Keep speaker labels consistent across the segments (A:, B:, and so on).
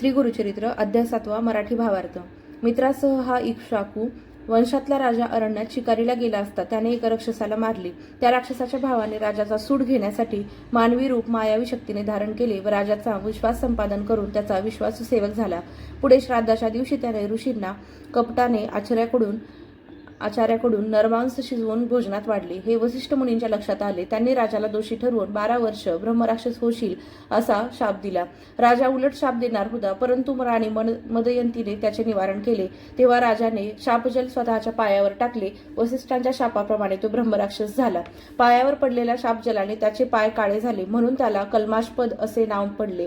A: श्री गुरुचरित्र अध्याय सातवा मराठी भावार्थ. मित्रासह हा इक्ष्वाकू वंशातला राजा अरण्यात शिकारीला गेला असता त्याने एका राक्षसाला मारले. त्या राक्षसाच्या भावाने राजाचा सूड घेण्यासाठी मानवी रूप मायावी शक्तीने धारण केले व राजाचा विश्वास संपादन करून त्याचा विश्वाससेवक झाला. पुढे श्राद्धाच्या दिवशी त्याने ऋषींना कपटाने आचार्याकडून आचार्याकडून नरमांस शिजवून भोजनात वाढले. हे वसिष्ठ मुनींच्या लक्षात आले. त्यांनी राजाला दोषी ठरवून बारा वर्ष ब्रह्मराक्षस होशील असा शाप दिला. राजा उलट शाप देणार होता परंतु राणी मन मदयंतीने त्याचे निवारण केले. तेव्हा राजाने शापजल स्वतःच्या पायावर टाकले. वसिष्ठांच्या शापाप्रमाणे तो ब्रह्मराक्षस झाला. पायावर पडलेल्या शापजलाने त्याचे पाय काळे झाले म्हणून त्याला कल्माशपद असे नाव पडले.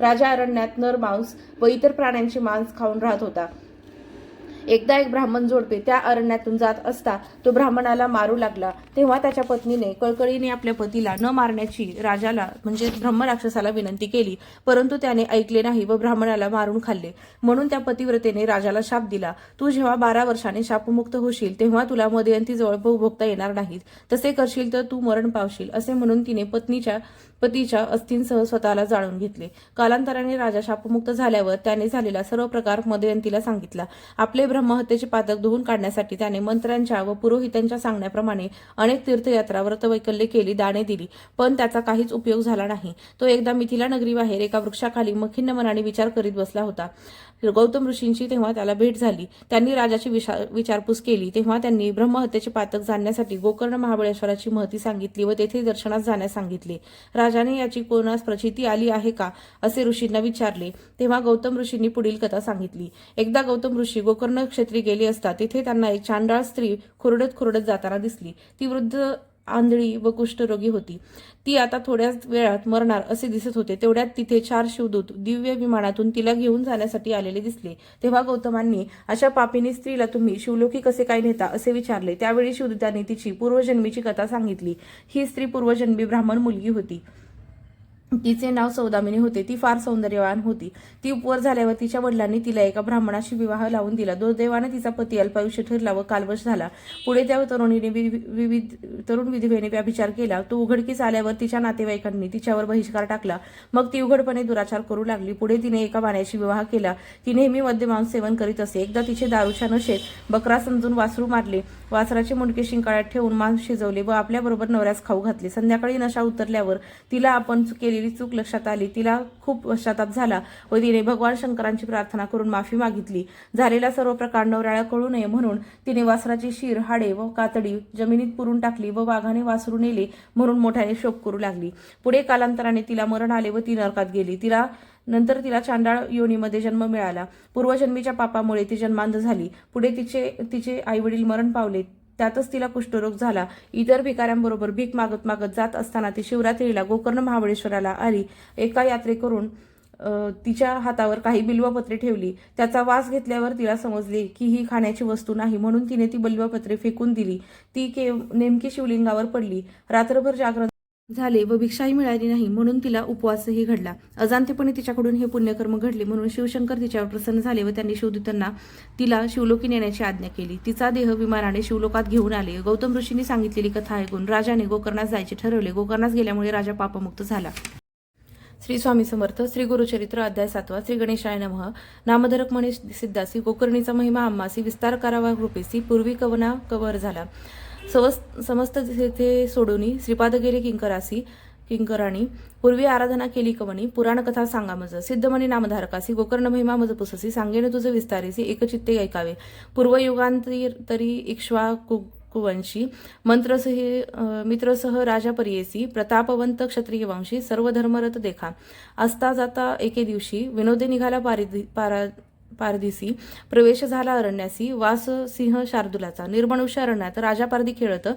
A: राजा अरण्यात नर मांस व इतर प्राण्यांचे मांस खाऊन राहत होता. एकदा एक ब्राह्मण जोडपे त्या अरण्यातून जात असता तो ब्राह्मणाला मारू लागला. तेव्हा त्याच्या पत्नीने कळकळीने आपल्या पतीला न मारण्याची राजाला म्हणजे ब्रह्मराक्षसाला विनंती केली. परंतु त्याने ऐकले नाही व ब्राह्मणाला मारून खाल्ले. म्हणून त्या पतिव्रतेने राजाला शाप दिला. तू जेव्हा बारा वर्षाने शापमुक्त होशील तेव्हा तुला मदयंती जवळ भोगता येणार नाहीत. तसे करशील तर तू मरण पावशील असे म्हणून तिने पत्नीच्या पतीच्या अस्थींसह स्वतःला जाळून घेतले. कालांतराने राजा शापमुक्त झाल्यावर त्याने झालेला सर्व प्रकार मदयंतीला सांगितला. आपले ब्रह्महत्येचे पादक धुवून काढण्यासाठी त्याने मंत्र्यांच्या व पुरोहितांच्या सांगण्याप्रमाणे अनेक तीर्थयात्रा व्रतवैकल्य केली दाणे दिली. पण त्याचा काहीच उपयोग झाला नाही. तो एकदा मिथिला नगरीबाहेर एका वृक्षाखाली मखिन्न मनाने विचार करीत बसला होता. गौतम ऋषींची तेव्हा त्याला भेट झाली. त्यांनी राजाची विशा- विचारपूस केली. तेव्हा त्यांनी ब्रह्महत्येचे पातक जाणण्यासाठी गोकर्ण महाबळेश्वराची महती सांगितली व तेथे दर्शनास जाण्यास सांगितले. राजाने याची कोणास प्रचिती आली आहे का? असे ऋषींना विचारले. तेव्हा गौतम ऋषींनी पुढील कथा सांगितली. एकदा गौतम ऋषी गोकर्ण क्षेत्री गेली असता तिथे त्यांना एक चांडाळ स्त्री खुरडत खुरडत जाताना दिसली. ती वृद्ध आंधळी व कुष्ठरोगी होती. ती आता थोड्याच वेळात मरणार असे दिसत होते. तेवढ्यात तिथे चार शिवदूत दिव्य विमानातून तिला घेऊन जाण्यासाठी आलेले दिसले. तेव्हा गौतमांनी अशा पापिनी स्त्रीला तुम्ही शिवलोकी कसे काय नेता? असे विचारले. त्यावेळी शिवदूतांनी तिची पूर्वजन्मीची कथा सांगितली. ही स्त्री पूर्वजन्मी ब्राह्मण मुलगी होती. तिचे नाव सौदामिनी होते. ती फार सौंदर्यवान होती. ती उपवर झाल्यावर तिच्या वडिलांनी तिला एका ब्राह्मणाशी विवाह लावून दिला. दुर्दैवाने तिचा पती अल्पायुष्य ठरला व कालवश झाला. पुढे त्या तरुणीने विविध तरुण विधवेने व्यभिचार केला. तो उघडकीस आल्यावर तिच्या नातेवाईकांनी तिच्यावर बहिष्कार टाकला. मग ती उघडपणे दुराचार करू लागली. पुढे तिने एका बाण्याशी विवाह केला. ती नेहमी मद्यमांस सेवन करीत असे. एकदा तिचे दारूच्या नशेत बकरा समजून वासरू मारले. वासराचे मुंडके शिंकाळ्यात ठेवून मांस शिजवले व आपल्याबरोबर नवऱ्यास खाऊ घातले. संध्याकाळी नशा उतरल्यावर तिला आपण केलेली चूक लक्षात आली. तिला खूप पश्चाताप झाला व तिने भगवान शंकरांची प्रार्थना करून माफी मागितली. झालेला सर्व प्रकार नवऱ्याला कळू नये म्हणून तिने वासराची शिर हाडे व कातडी जमिनीत पुरून टाकली व वाघाने वासरू नेले म्हणून मोठ्याने शोक करू लागली. पुढे कालांतराने तिला मरण आले व ती नरकात गेली. तिला नंतर तिला चांडाळ योनीमध्ये जन्म मिळाला. पूर्वजन्मीच्या पापामुळे ती जन्मांध झाली. पुढे तिचे तिचे आईवडील मरण पावले. त्यातच तिला कुष्ठरोग झाला. इतर भिकाऱ्यांबरोबर भीक मागत मागत जात असताना ती शिवरात्रीला गोकर्ण महाबळेश्वराला आली. एका यात्रेकरून तिच्या हातावर काही बिल्वपत्रे ठेवली. त्याचा वास घेतल्यावर तिला समजले की ही खाण्याची वस्तू नाही म्हणून तिने ती बिल्वपत्रे फेकून दिली. ती के नेमकी शिवलिंगावर पडली. रात्रभर जागरण झाले व भिक्षाही मिळाली नाही म्हणून तिला उपवासही घडला. अजांतेपणे तिच्याकडून हे पुण्यकर्म घडले म्हणून शिवशंकर तिच्यावर प्रसन्न झाले व त्यांनी शिवदूतांना तिला शिवलोकी नेण्याची आज्ञा केली. तिचा देह विमानाने शिवलोकात घेऊन आले. गौतम ऋषींनी सांगितलेली कथा ऐकून राजाने गोकर्णास जायचे ठरवले. गोकर्णास गेल्यामुळे राजा पापमुक्त झाला. श्री स्वामी समर्थ श्री गुरुचरित्र अध्याय सातवा श्री गणेशाय नमः. नामधरक म्हणे सिद्धासी गोकर्णीचा महिमा आम्हासी विस्तार करावा कृपेसी पूर्वी कवना कवर झाला. सवस समस्त तेथे सोडूनी श्रीपाद गेले किंकरासी किंकराणी पूर्वी आराधना केली कवनी पुराण कथा सांगा मज सिद्धमणी नामधारकासी गोकर्ण महिमा मज पुससी सांगेन तुझे विस्तारीसी एकचित्ते ऐकावे. पूर्वयुगांतरी तरी इक्ष्वा कु कुवंशी मंत्रसह मित्रसह राजा परियेसी प्रतापवंत क्षत्रिय वंशी सर्व धर्मरत देखा. असता जाता एके दिवशी विनोदे निघाला पारिधी पारा पारदिसी प्रवेश झाला अरण्यासी वास सिंह शार्दुलाचा निर्मनुष्य अरण्यात राजा पारदी खेळत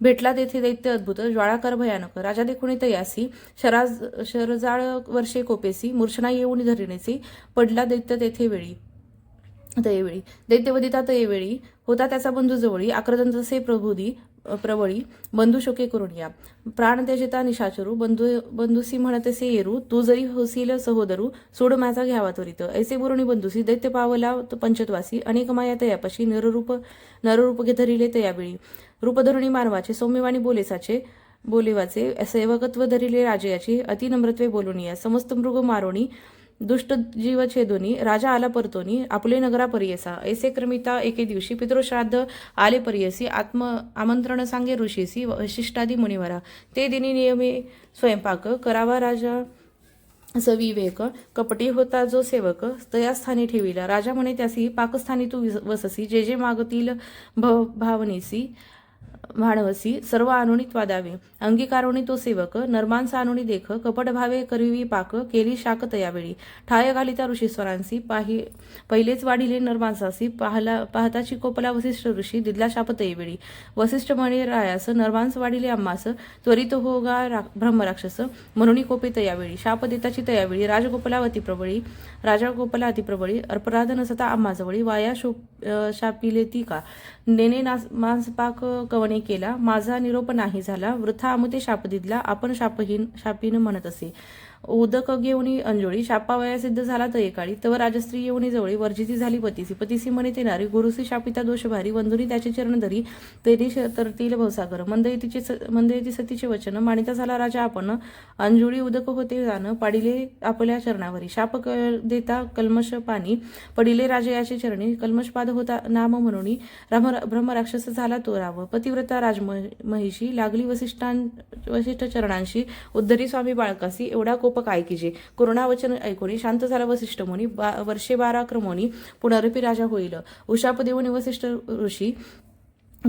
A: भेटला तेथे दैत्य अद्भुत ज्वाळाकर भयानक राजा देखुणी तयासी शराज शरजाळ वर्षे कोपेसी मूर्छना येऊन धरिणेसी पडला दैत्य तेथे वेळी तयेवेळी दैत्यवदिता तयेवेळी होता त्याचा बंधू जवळी आक्रदंतसे प्रभुदी प्रवळी बंधू शोके करून या. प्राण त्याजिता निशाचरू बंधू बंधुसी म्हणतसे येरू तू जरी होसील सहोदरू सोड माझा घ्यावा त्वरित. ऐसे बुरुणी बंधुसी दैत्य पावला पंचत्वासी अनेक माया तयापाशी नररूप नररूप धरिले तयावेळी रूपधरुणी मानवाचे सौम्यवाणी बोलेसाचे बोलेवाचे सेवकत्व धरिले राजयाची अतिनम्रत्वे बोलून या. समस्त मृग मारोणी दुष्ट जीव छेदोनी राजा आला परतोनी आपले नगरा परियसा ऐसे क्रमिता एके दिवशी पितृश्राद्ध आले परियसी आत्म आमंत्रण सांगे ऋषीसी वशिष्ठादी मुनिवरा. ते दिनी नियमे स्वयंपाक करावा राजा सविवेक कपटी होता जो सेवक तया स्थानी ठेविला. राजा म्हणे त्यासी पाकस्थानी तू वससी जे जे मागतील भव भावनीसी भाणवसी सर्व आणुनी वादावे. अंगीकारुणी तो सेवक नर्मांस आणुनी देख कपट भावे करिवी पाक केली शाक तयावेळी ठाय घालिता ऋषीश्वरांसी पाहि पहिलेच वाढिले नर्मांसासी पाहला पाहताची कोपला वसिष्ठ ऋषी दिदला शाप तयवेळी वसिष्ठ म्हणे रायास नर्मांस वाढिले आम्हास त्वरित हो गा रा- ब्रह्मराक्षस म्हणून कोपे तयावेळी. शाप देताची तयावेळी राजगोपलावती अतिप्रबळी राजा गोपाला अतिप्रबळी अर्पराध नसता आम्हाजवळी वाया शो शापिले ती का? नेने नास मांसपाक कवणे केला माझा निरोप नाही झाला वृथा अमुते शापदिदला आपण शापहीन शापीन म्हणत असे. उदक घेऊन अंजोळी शापावया सिद्ध झाला तर एकाळी तव राजस्त्री येऊन जवळी वर्जिती झाली पतीसी. पतीसी म्हणे ते नारी गुरुसी शापिता दोष भारी त्याचे चरण धरी तेरी श- तरतील भवसागर. मंदयतीचे स- मंदयती सतीचे वचन मानिता झाला राजा आपण अंजुळी उदक होते जाणं पाडिले आपल्या चरणावरी. शाप क देता कल्मश पाणी पडिले राजयाचे चरणी कल्मशपाद होता नाम म्हणून राम ब्रह्मराक्षस झाला तो राव. पतिव्रता राजमहिषी लागली वसिष्ठां वसिष्ठ चरणांशी उद्धरी स्वामी बाळकासी एवढा कोप काय कीजे करुणावचन ऐकून शांत झाला वसिष्ठ मुनी. बा वर्षे बारा क्रमोनी पुनरपी राजा होईल. उशाप देऊन वसिष्ठ ऋषी.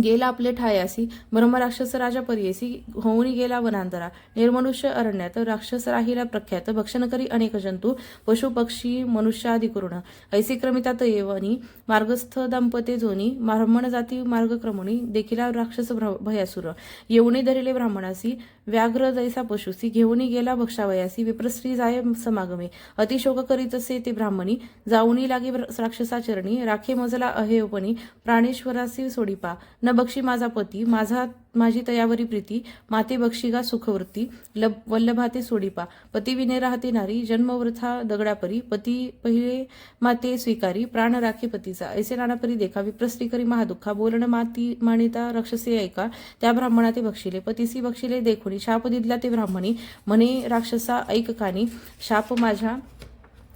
A: गेला आपले ठायासी ब्रह्म राक्षस राजा परियसी होऊनी गेला वनांतरा. निर्मनुष्य अरण्यात राक्षस राहिला प्रख्यात भक्षण करी अनेक जंतू पशु पक्षी मनुष्यादी करुण. ऐसी क्रमितात येवनी मार्गस्थ दंपते जोनी ब्राह्मण जाती मार्गक्रमणी देखिला राक्षस भयासुर. येऊने धरिले ब्राह्मणासी व्याघ्र जैसा पशुसी घेऊनी गेला भक्षावयासी विप्रस्त्री जाय समागमे. अतिशोक करीतसे ते ब्राह्मणी जाऊनी लागे राक्षसाचरणी राखे मजला अहेवपणी प्राणेश्वरासी सोडीपा. न बक्षी माझा पती माझा माझी तयावरी प्रीती माते बक्षिगा सुखवृत्ती लब वल्लभाते सोडीपा पती विने राहते नारी जन्मवृथा दगडापरी पती पहिले माते स्वीकारी प्राण राखे पतीचा ऐसे नानापरी देखा विप्रस्त्री करी महादुःखा बोलण माती मानिता राक्षसे ऐका त्या ब्राह्मणा ते बक्षिले पतीसी बक्षिले देखुणी शाप दिदला ते ब्राह्मणी म्हणे राक्षसा ऐक कानी शाप माझ्या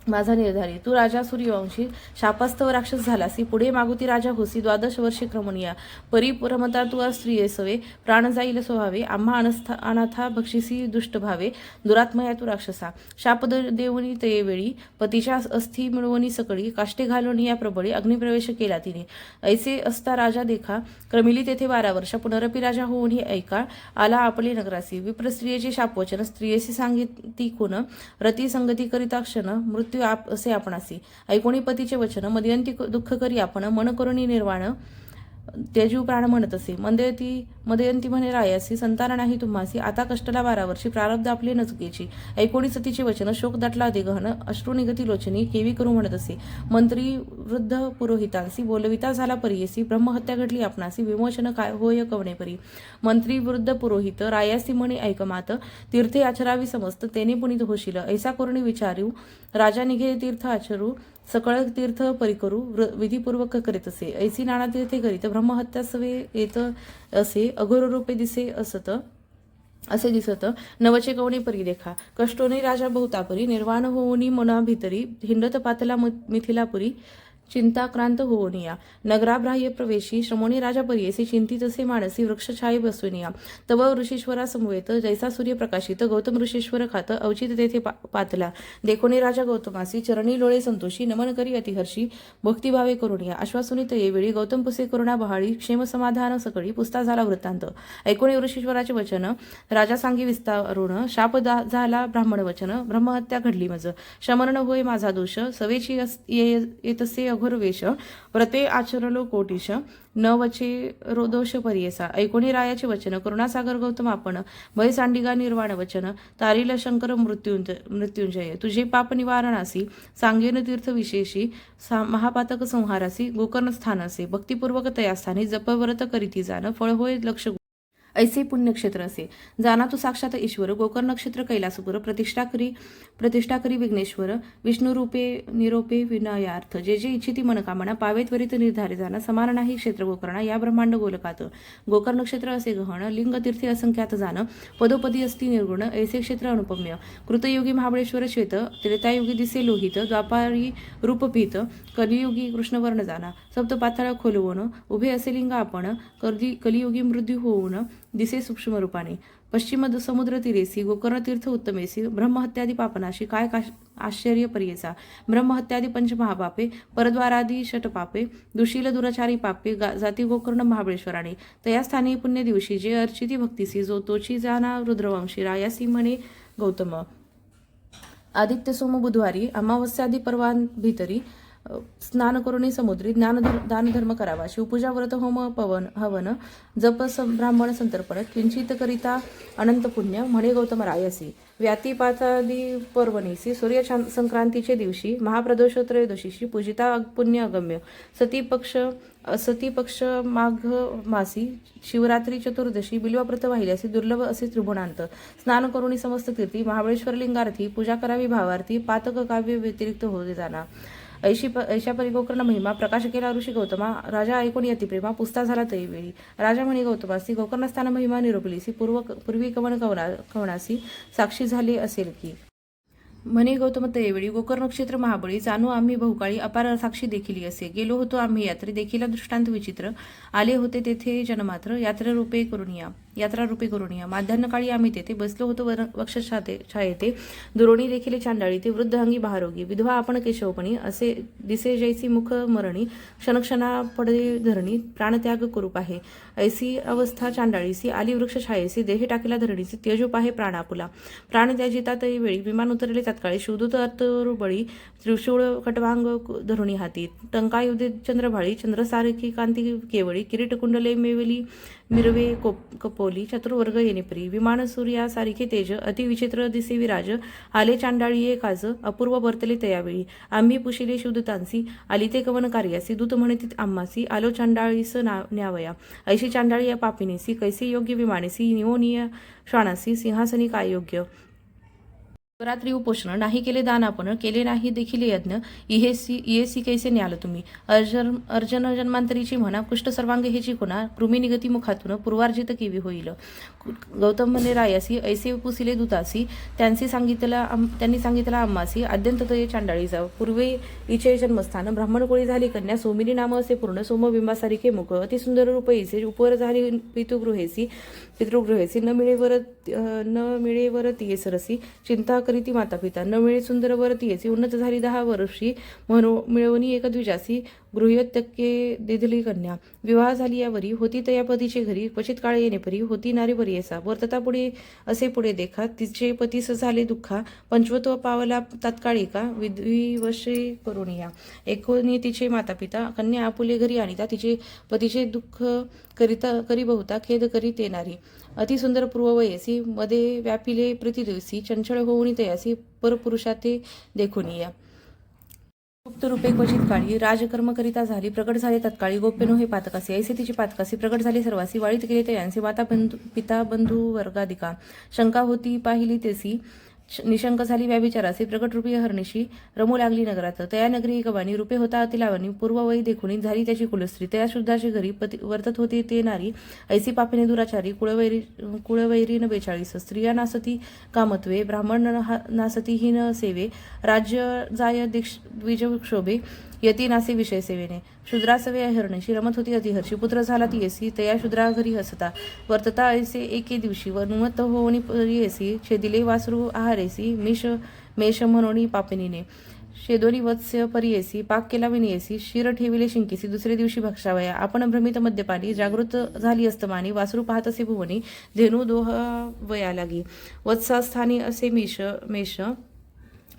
A: माझा निर्धारी तू राजा सूर्यवंशी शापास्तव राक्षस झालासी पुढे मागुती राजा होसी द्वादश वर्षे क्रमणीया परी तू स्त्रिये सवे प्राण जाईल स्वभावे आम्हा अनस्था अनाथा बक्षिसी दुष्ट भावे दुरात्मया तू राक्षसा. शाप देवणी ते वेळी पतीच्या अस्थि मिळवणी सकळी काष्टे घालून या प्रबळी अग्निप्रवेश केला तिने. ऐसे असता राजा देखा क्रमिली तेथे बारा वर्ष पुनरपी राजा होऊन ही ऐका आला आपली नगरासी. विप्र स्त्रियेचे शापवचन स्त्रियेशी सांगिती कोण रती संगती करिता क्षण मृत्यू आप असे आपणासी. ऐकोणी पतीचे वचन मदयंती दुःख करी आपण मन करुणी निर्वाण तेजू प्राण म्हणत असे. मंदयती मदयंती म्हणे रायासी संतान नाही तुम्हासी आता कष्टला बारा वर्षी प्रारब्ध आपले न चुकीची ऐकोणी सतीचे वचन शोक दाटला दे गहन अश्रू निगती लोचनी केवी करू म्हणत असे. मंत्री वृद्ध पुरोहितांसी बोलविता झाला परियसी ब्रह्महत्या घडली आपणासी विमोचन काय होय कवणे परी. मंत्री वृद्ध पुरोहित रायासी म्हणे ऐकमात तीर्थे आचरावी समस्त तेने पुनीत होशील. ऐसा करुणी विचारू राजा निघे तीर्थ आचरू सकळ तीर्थ परिकरू वृ- विधीपूर्वक करीत असे. ऐसी नाना तीर्थे करीत ब्रह्महत्या सवे येत असे अघोर रूपे दिसे असत असे दिसत नवचे कवणी परी देखा कष्टोनी राजा बहुतापरी निर्वाण होऊनी मना भीतरी हिंडत पातला मिथिलापुरी चिंताक्रांत होऊनिया नगराभ्राह्य प्रवेशी श्रमोणी राजा परियसी चिंतित असे मानसी वृक्षछायी बसविनिया तव ऋषीश्वरा समवेत जैसा सूर्य प्रकाशित गौतम ऋषीश्वर खात अवचित तेथे पा- पातला. देखोनी राजा गौतमासी चरणी लोळे संतोषी नमन करी अतिहर्षी भक्तिभावे करुणिया आश्वासुनी येवेळी गौतम पुसे करुणा बहाळी क्षेम समाधान सकळी पुस्ता झाला वृत्तांत. ऐकोणी ऋषीश्वराचे वचन राजा सांगी विस्तारुण शाप दा- झाला ब्राह्मण वचन ब्रह्महत्या घडली मज. शमरण होय माझा दोष सवेची ये- येतसे अघोर व्रते आचरलो कोटिश न वचे रोदोष परियसा ऐकोणी रायाचे वचन करुणासागर गौतम आपण भय सांडिगा निर्वाण वचन तारील शंकर मृत्युंजय मृत्युंजय तुझे पाप निवारणासी सांगेन तीर्थ विशेषी सा महापातक संहारासी गोकर्ण स्थानासे भक्तिपूर्वक तया स्थानी जपव्रत करीती जाणं फळ होय लक्ष ऐसे पुण्यक्षेत्र असे. जाना तू साक्षात ईश्वर गोकर्ण नक्षत्र कैलासपुर प्रतिष्ठा करी प्रतिष्ठा करी विघ्नेश्वर विष्णुरूपे निरोपे विनयार्थ. जे जे इच्छिती मनकामना पावे त्वरित निर्धारे जाणं समान नाही क्षेत्र गोकर्णा या ब्रह्मांड गोलकात. गोकर्ण नक्षत्र असे गहन लिंग तीर्थे असंख्यात जाणं पदोपदी असती निर्गुण ऐसे क्षेत्र अनुपम्य. कृतयुगी महाबळेश्वर श्वेत त्रेतायुगी दिसे लोहित द्वापारी रूपपीत कलियुगी कृष्णवर्ण जाणा सप्त पाथळ खोलवून उभे असे लिंग आपण कर्दी कलियुगी मृत्यू होऊन दिसे सूक्ष्म रूपाने पश्चिम समुद्र तिरेसी गोकर्ण तीर्थ उत्तमेसी ब्रह्महत्यादी पापनाशी काय काश आश्चर्य पर्येचा ब्रह्महत्यादी पंचमहापापे परद्वारादी षटपापे दुशील दुराचारी पापे गा जाती गोकर्ण महाबळेश्वराने. तया स्थानी पुण्य दिवशी जे अर्चिती भक्तीसी जो तोची जाना रुद्रवंशी रायासी म्हणे गौतम. आदित्य सोम बुधवारी अमावस्यादी पर्वां भीतरी स्नान करुणी समुद्री ज्ञान दानधर्म करावा. शिवपूजा व्रत होम पवन हवन जप सं- ब्राह्मण संतर्पण किंचित करिता अनंत पुण्य म्हणे गौतम रायसी. व्यातीपातादी पर्वणीसी सूर्य संक्रांतीचे दिवशी महाप्रदोषत्रयोदशीशी पूजिता पुण्य अगम्य. सतीपक्ष सतीपक्ष माघ मासी शिवरात्री चतुर्दशी बिल्वव्रत वाहिल्यासी दुर्लभ असे त्रिभुणांत स्नान करुणी समस्त कीर्ती महाबळेश्वर लिंगार्थी पूजा करावी भावार्थी पातक काव्य व्यतिरिक्त होते जाणार. ऐशी प ऐशा परिगोकर्ण महिमा प्रकाश केला ऋषी गौतमा राजा ऐकून यती प्रेमा पुस्ता झाला तैवेळी राजा म्हणे गौतमासी गोकर्णस्थान महिमा निरोपलीसी पूर्व पूर्वी कवन कवना कवनासी साक्षी झाली असेल की. म्हणे गौतम तयवेळी गोकर्ण क्षेत्र महाबळी जाणू आम्ही बहुकाळी अपार साक्षी देखील असे गेलो होतो आम्ही यात्रे देखील दृष्टांत विचित्र. आले होते तेथे जनमात्र यात्रेरूपे करून या यात्रा रूपे करुणिया माध्यान्हकाळी आम्ही तेथे बसलो होतो वर- वक्षछाते छायेते दुरोणी देखील चांडाळी ते वृद्ध अंगी बहारोगी विधवा आपण केशवपणी असे दिसे जैसी मुख मरणी क्षणक्षणा पडे धरणी प्राणत्याग करूप आहे. ऐसी अवस्था चांडाळीसी आली वृक्ष छायेसी देह टाकेला धरणीसी त्यजूप आहे प्राणापुला. प्राण त्याजिता तरी वेळी विमान उतरले तत्काळी शिवदूत अर्थरुबळी त्रिशूळ कटवांग धरुणी हाती. टंकायुधे चंद्रभाळी चंद्रसारखी कांती केवळी किरीट कुंडले मेवली मिरवे कोप कपोली चतुर्वर्ग येणेपरी विमान सूर्या तेज अतिविचित्र दिसे विराज आले चांडाळी काज अपूर्व वर्तले तयावेळी. आम्ही पुशिले शिवदूतांसी आली ते कवन कार्यासी दूत म्हणतीत आम्हासी आलो चांडाळीस ना न्यावया. ऐशी चांडाळी या पापिनीसी कैसे योग्य विमानेसी निवोनिय श्वानासी सिंहासनी काय योग्य? रात्री उपोषण नाही केले दान आपण केले नाही देखील यज्ञ इहेसी इहेसी कैसे न्याल तुम्ही? अर्जन अर्जन जन्मांतरीची म्हणा कुष्ठ सर्वांग हेची कोणा कृमी निगती मुखातून पूर्वार्जित केवी होईल. गौतम म्हणे रायासी ऐसे पुसिले दुतासी त्यांची सांगितला त्यांनी सांगितला अम्मासी आद्यंत तये चांडाळी जाव. पूर्वे इचे जन्मस्थान ब्राह्मणकोळी झाली कन्या सोमिनी नाम असे पूर्ण सोमबिंबासारिखे मुख अति सुंदर रूप इचे उपवर झाली पितृगृहेसी पितृगृहेसी न मिळेवर न मिळेवर ये सरसी. चिंता करीती माता पिता न मिळे सुंदर वरती येसी उन्नत झाली दहा वर्षी. म्हणून मिळवणी एक द्विजासी गृह्यत्यक्के दिधली कन्या. विवाह झाली यावरी होती तया पतीचे घरी क्वचित काळे येणे परी होती नारी असा. वर्तता पुढे असे पुढे देखा. तिचे पतीस झाले दुःखा. पंचवत्व पावला तात्काळिका. करून करुणिया. एकोणी तिचे माता पिता कन्या आपुले घरी आणिता. तिचे पतीचे दुःख करिता करी बहुता खेद करी येणारी. अतिसुंदर पूर्ववयसी. मध्ये व्यापिले प्रतिदिवसी. चंचळ होऊनी तयासी. परपुरुषा ते या गुप्त रूपे क्वचित काळी राजकर्म करिता झाली प्रकट झाले तत्काळी. गोप्यनो हे पातकासी. ऐसे तिची पातकासी प्रकट झाली सर्वासी. वाळीत गेले ते यांचे माता बंधू पिता बंधू वर्गाधिका शंका होती पाहिली तेसी. निशंक झाली व्याभिचारासी. प्रकट रूपी हरणीशी रमू लागली नगरात. तया नगरी गवानी रूपे होता अतिलावणी पूर्ववयी देखुनी झाली त्याची कुलस्त्री. तया शुद्धाची घरी पती वर्तत होती ते नारी ऐसी पापिने दुराचारी कुळवैरी कुळवैरीन बेचाळीस स्त्रिया नासती कामत्वे ब्राह्मण नासती हीन सेवे राज्य जाय दीक्ष द्विजक्षोभे यती नासे विषय सेवेने. शूद्रासवे हरणशी रमत होती अतिहर्षी पुत्र झाला ती येसी तया शूद्रा घरी हसता. वर्तता ऐसे एके दिवशी व नुमत होऊनी येसी छेदिले वासरू आहार. मिश मेष म्हणून पापिनीने. शेदोनी वत्स्य परियेसी पाक केला विनियेसी शिर ठेविले शिंकेसी दुसरे दिवशी भक्षावया. आपण भ्रमित मद्यपानी जागृत झाली असतमानी वासरू पाहत असे भुवनी धेनू दोह वया लागी. वत्सास्थानी असे मेष मेष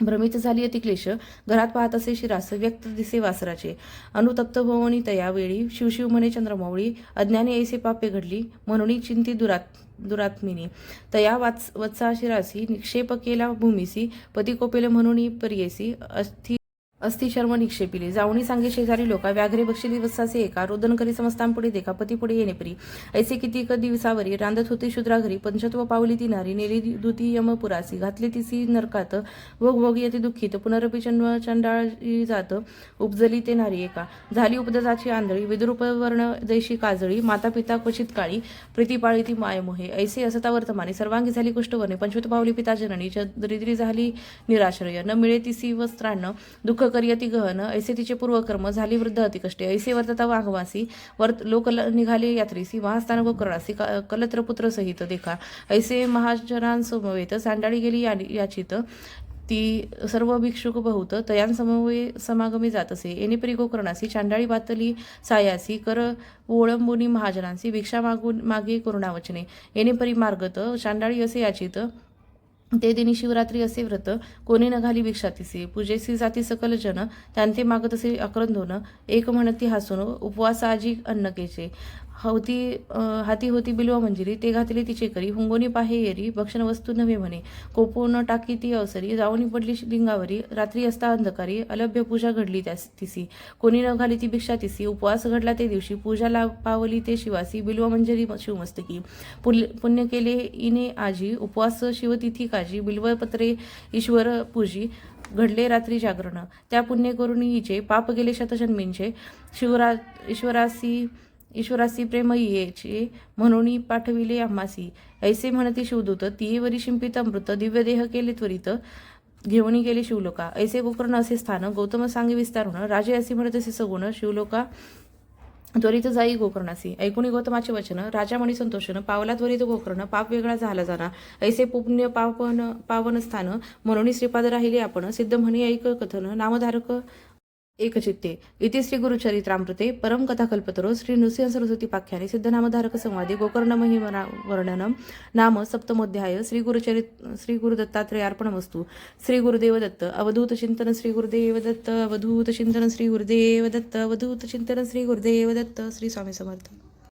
A: भ्रमित झाली अति क्लेश. घरात पाहत असे शिरास व्यक्त दिसे वासराचे. अनुतप्त भवनी तया वेळी शिवशिव म्हणे चंद्रमौळी अज्ञानी ऐसे पापे घडली म्हणून चिंती दुरात दुरात्मिनी तया वाच वत्सा शिरासी निक्षेप केला भूमिसी पती कोपेल म्हणून परियेसी अस्थि अस्थि शर्म निक्षेपिले जावणी सांगे शेजारी लोका व्याघ्रे बक्षिली वत्सासे एका रोदन करी समस्तांपुढे देखा पती पुढे येणेपरी ऐसे कितीक दिवसावरी रांदत होते शूद्रा घरी. पंचत्व पावली ती नारी नेली दुती यमपुरासी घातले तिसी नरकात भोग भोग येते दुःखित. पुनरपी चंड चंडाळी जात उपजली ते नारी एका. झाली उपदजाची आंधळी विद्रुपवर्ण जैशी काजळी. माता पिता क्वचित काळी प्रीतीपाळी ती मायमोहे ऐसे असता वर्तमाने सर्वांगी झाली कुष्ठवर्णे. पंचवत पावली पिता जननी दरिद्री झाली निराश्रय. न मिळे तिसी वस्त्रांना दुःख करियती गहन ऐसे तिचे पूर्वकर्म झाली वृद्ध अतिकष्टे ऐसे वर्तता वाघवासी वर्त लोक निघाले यात्रीसी वाहस्थान गोकर्णासी क- सहित देखा. ऐसे महाजनांसमवेत सांडाळी गेली या- याचित. ती सर्व भिक्षुक बहुत तयांसमवे समागमी जात असे येणेपरी गोकर्णासी चांडाळी बातली सायासी कर ओळंबुनी महाजनांसी भिक्षा मागून मागे करुणावचने. येणेपरी मार्गत चांडाळी असे याचित ते दिनी शिवरात्री असे व्रत कोणी न घाली भिक्षा तिसे पूजेसी जाती सकल जन त्यांते मागत असे अक्रंदोन एक म्हणती हसून उपवासाजी अन्नकेचे हवती हाती होती बिलवा मंजिरी ते घातले तिचे करी हुंगोनी पाहे येरी भक्षण वस्तू नव्हे म्हणे. कोपो न टाकी ती अवसरी जावणी पडली लिंगावरी रात्री असता अंधकारी अलभ्य पूजा घडली त्यास तिसी. कोणी न घाली ती भिक्षा तिसी उपवास घडला ते दिवशी पूजा ला पावली ते शिवासी बिलवा मंजरी शिवमस्तकी. पुल पुण्य केले इने आजी उपवास शिवतिथी काजी बिल्वपत्रे ईश्वर पूजी घडले रात्री जागरण. त्या पुण्य करून हिचे पाप गेले शतजन्मींचे शिवरा ईश्वरासी ईश्वरासी प्रेम येचे म्हणून पाठविले आम्हासी. ऐसे म्हणती शिवदूत वरी शिंपित अमृत दिव्य देह केले त्वरित घेऊन गेले शिवलोका. ऐसे गोकर्ण असे स्थान गौतम सांगे विस्तारून राजे असे म्हणत असे सगुण शिवलोका त्वरित जाई गोकर्णासी. ऐकुणी गौतमाचे वचन राजा मणी संतोषन पावला त्वरित गोकर्ण पाप वेगळा झाला जाणार ऐसे पुण्य पावन पावन स्थान म्हणून श्रीपाद राहिले आपण सिद्ध म्हणी ऐक कथन नामधारक एकचित्ते. इति श्री गुरुचरित्रामृते परम कथाकल्पतरो श्री नृसिंह सरस्वती पाख्याने सिद्धनामधारक संवादे गोकर्ण महिमना वर्णनम नाम सप्तमोध्याय श्री गुरुचरित श्री गुरुदत्तात्रयार्पणमस्तु श्री गुरुदेव दत्त अवधूत चिंतन श्री गुरुदेव दत्त अवधूत चिंतन श्री गुरुदेव दत्त अवधूत चिंतन श्री गुरुदेव दत्त श्री स्वामी समर्थ.